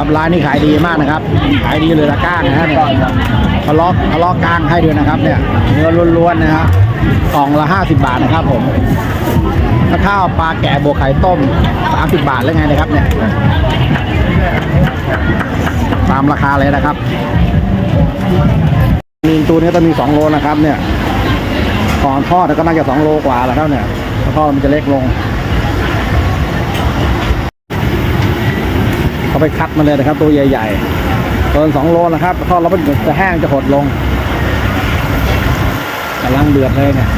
ครับร้านนี้ขายดีมากนะครับ ขายดีเลยละก้างนะฮะเนี่ยทะเลาะทะเลาะก้างให้ด้วยนะครับเนี่ยเนื้อล้วนๆนะครับกล่องละ 50 บาทนะครับผมถ้าข้าวปลาแกะบวกไข่ต้ม 30 บาทแล้วไงนะครับเนี่ยตามราคาเลยนะครับ มีตัวนี้ต้องมี 2 โลนะครับเนี่ยก่อนทอดก็น่าจะ2โลกว่าแล้วครับเนี่ยถ้าทอดมันจะเล็กลง เขาไปคัดมาเลยนะครับ ตัวใหญ่ๆเกินสองโลนะครับทอดแล้วมันจะแห้งจะหดลงกำลังเดือดเลยเนี่ย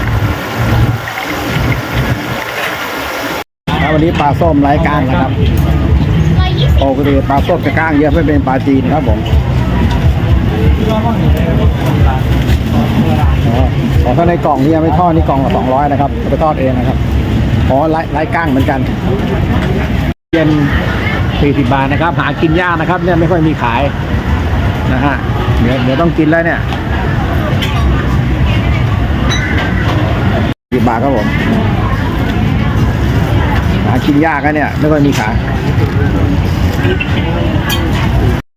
แล้ววันนี้ปลาส้มไร้ก้างนะครับปกติปลาส้มจะก้างเยอะไม่เป็นปลาจีนครับผมอ๋อแต่ถ้าในกล่องที่ยังไม่ทอดนี่กล่องละสองร้อยนะครับไปทอดเองนะครับอ๋อไร้ไร้ก้างเหมือนกัน เย็น 40 บาทนะครับ หากินยากนะครับ เนี่ยไม่ค่อยมีขายนะฮะเดี๋ยวเดี๋ยวต้องกินแล้วเนี่ยสิบบาทครับผม หากินยากนะเนี่ย ไม่ค่อยมีขาย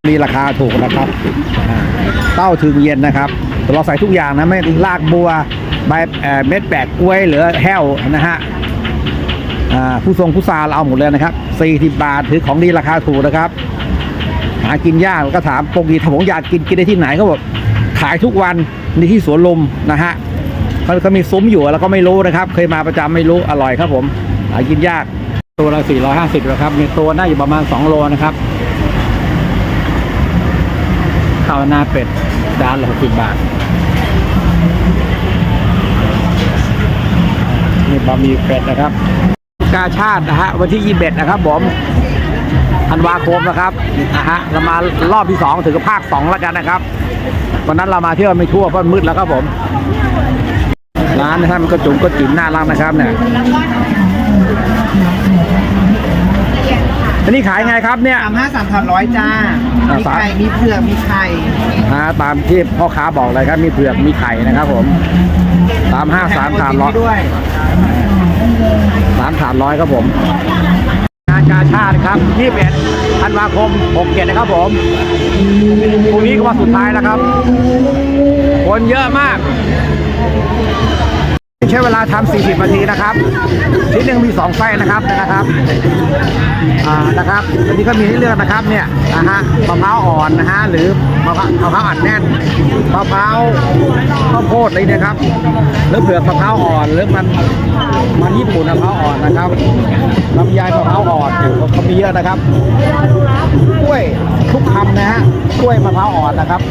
มีราคาถูกนะครับ เต้าถึงเย็นนะครับ เราใส่ทุกอย่างนะไม่ลากบัวใบเม็ดแปลกกล้วยหรือแห้วนะฮะ ผู้ทรงผู้ซาเราเอาหมดเลยนะครับ 40 บาทถือของดีราคาถูกนะครับ หากินยากก็ถามปกติถ้าผมอยากกินกินได้ที่ไหนเขาบอกขายทุกวันในที่สวนลมนะฮะเขาเขามีซุ้มอยู่แล้วก็ไม่รู้นะครับ เคยมาประจำไม่รู้อร่อยครับผม หากินยากตัวละ 450นะครับมีตัวน่าอยู่ประมาณ 2 โลนะครับข้าวหน้าเป็ดจานละ60บาทนี่บะหมี่เป็ดนะครับ กาชาตินะฮะวันที่ 21 นะครับผมธันวาคมนะครับนะฮะเรามารอบที่ 2 ถึงกับภาค 2 แล้วกันนะครับวันนั้นเรามาเที่ยวไม่ทั่วเพราะมืดแล้วครับผมร้านนะครับมันก็จุ๋มก็จิ๋มน่ารักนะครับเนี่ยอันนี้ขายไงครับเนี่ยสามห้าสามพันร้อยจ้าอ่ามีสามไข่ มีเผือก มีไข่ฮะตามที่พ่อค้าบอกเลยครับ มีเผือก มีไข่นะครับผมสามห้าสามสามร้อยามร้อยครับผมงานกาชาติครับ21ธันวาคม67นะครับผมตรงนี้ก็วันสุดท้ายแล้วครับ คนเยอะมาก ใช้เวลาทำ40นาทีนะครับชิ้นหนึ่งมี2ไส้นะครับนะครับอ่านะครับอันนี้ก็มีให้เลือกนะครับเนี่ยนะฮะมะพร้าวอ่อนนะฮะหรือมะพร้าวมะพร้าวอัดแน่นมะพร้าวข้าวโพดอะไรนี่ยครับหรือเผือกมะพร้าวอ่อนหรือมันมันญี่ปุ่นมะพร้าวอ่อนนะครับลำไยมะพร้าวอ่อนโอ้โหเขามีเยอะนะครับกล้วยทุกคำนะฮะกล้วยมะพร้าวอ่อนนะครับ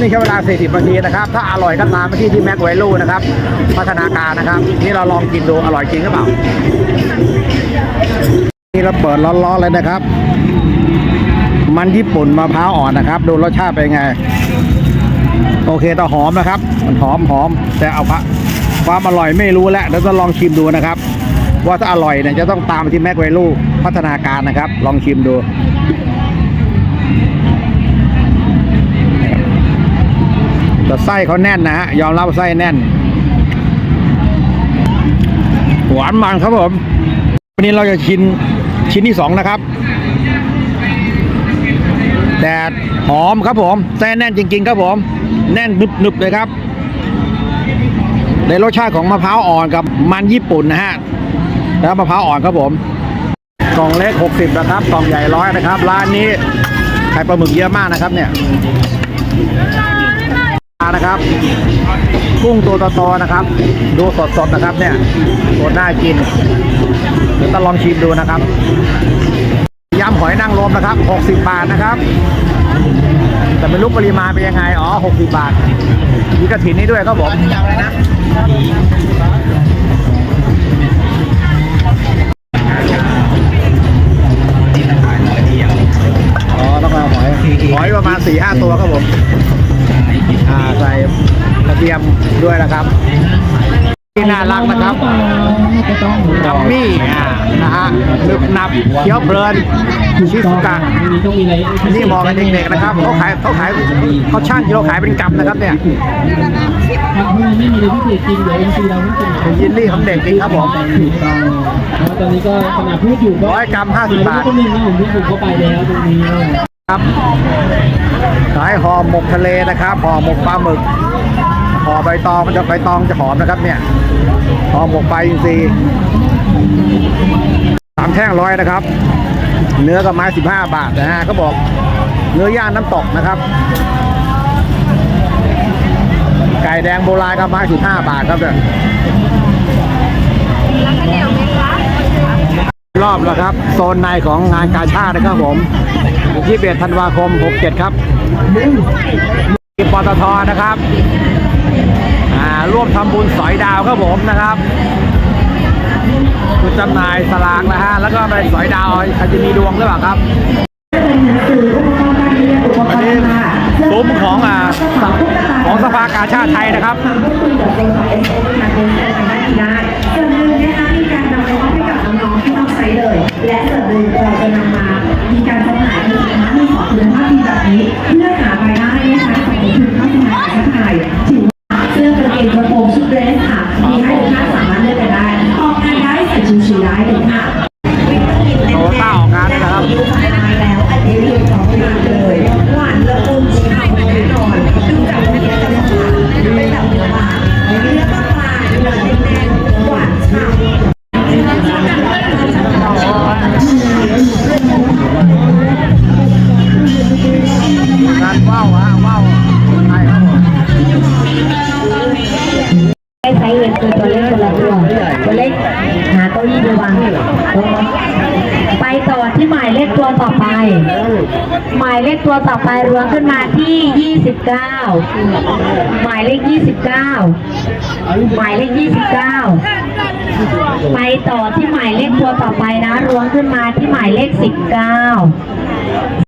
นนี้ใช้เวลา 40นาทีนะครับ ถ้าอร่อยก็ตามไปที่ที่แม็กไวลูนะครับ พัฒนาการนะครับ นี่เราลองกินดูอร่อยจริงหรือเปล่า นี่เราเปิดร้อนๆเลยนะครับ มันญี่ปุ่นมะพร้าวอ่อนนะครับ ดูรสชาติเป็นไง โอเคแต่หอมนะครับ มันหอมหอมแต่เอาพะความอร่อยไม่รู้แล้วเดี๋ยวจะลองชิมดูนะครับ ว่าถ้าอร่อยเนี่ยจะต้องตามไปที่แม็กไวลูพัฒนาการนะครับ ลองชิมดู แต่ไส้เขาแน่นนะฮะ ยอมรับว่าไส้แน่น หวานมันครับผม วันนี้เราจะชิมชิ้นที่สองนะครับแต่หอมครับผม ไส้แน่นจริง ๆ ครับผม แน่นหนึบๆเลยครับในรสชาติของมะพร้าวอ่อนกับมันญี่ปุ่นนะฮะ แล้วมะพร้าวอ่อนครับผม กล่องเล็ก 60 นะครับ กล่องใหญ่ร้อยนะครับ ร้านนี้ไข่ปลาหมึกเยอะมากนะครับเนี่ย นะครับ กุ้งตัวโตๆนะครับ ดูสดๆนะครับเนี่ยสดน่ากินเดี๋ยวต้องลองชิมดูนะครับยำหอยนางรมนะครับ 60 บาทนะครับ แต่ไม่รู้ปริมาณเป็นยังไง อ๋อ 60 บาท มีกระถินนี้ด้วยครับผมยำอะไรนะ เทียมด้วยนะครับที่น่ารักนะครับกัมมี่นะฮะนึกนับเคี้ยวเพลินชิสุกะนี่มองกันเด็กๆนะครับเขาขายเขาขายเขาช่างกิโลขายเป็นกำนะครับเนี่ยครับถ้าไม่มีอะไรพิเศษจริงเดี๋ยวเอ็นซีเราไม่เป็นยินลี่ของเด็กจริงครับผมตอนนี้ก็ขณะพูดอยู่ก็ร้อยกรัม50บาทก็มีนะผมที่ผมเข้าไปแล้วตรงนี้ครับขายห่อหมกทะเลนะครับห่อหมกปลาหมึก ห่อใบตองมันจะใบตองจะหอมนะครับเนี่ยห่อหมกไปอินทรีสามแท่งร้อยนะครับ เนื้อกับไม้สิบห้าบาทนะฮะก็บอกเนื้อย่างน้ำตกนะครับ ไก่แดงโบราณกับไม้สิบห้าบาทครับเนี่ยรอบแล้วครับ โซนในของงานกาชาตินะครับผมที่เบียดธันวาคม 67 ครับปตทนะครับ ร่วมทำบุญสอยดาวครับผมนะครับคุณจำหน่ายสลากนะฮะแล้วก็ไปสอยดาวใครจะมีดวงหรือเปล่าครับอันนี้ซุ้มของอ่าของสภากาชาติไทยนะครับ หมายเลขตัวต่อไปรวมขึ้นมาที่ 29 หมายเลข 29 หมายเลข 29 ไปต่อที่หมายเลขตัวต่อไปนะรวมขึ้นมาที่หมายเลข 19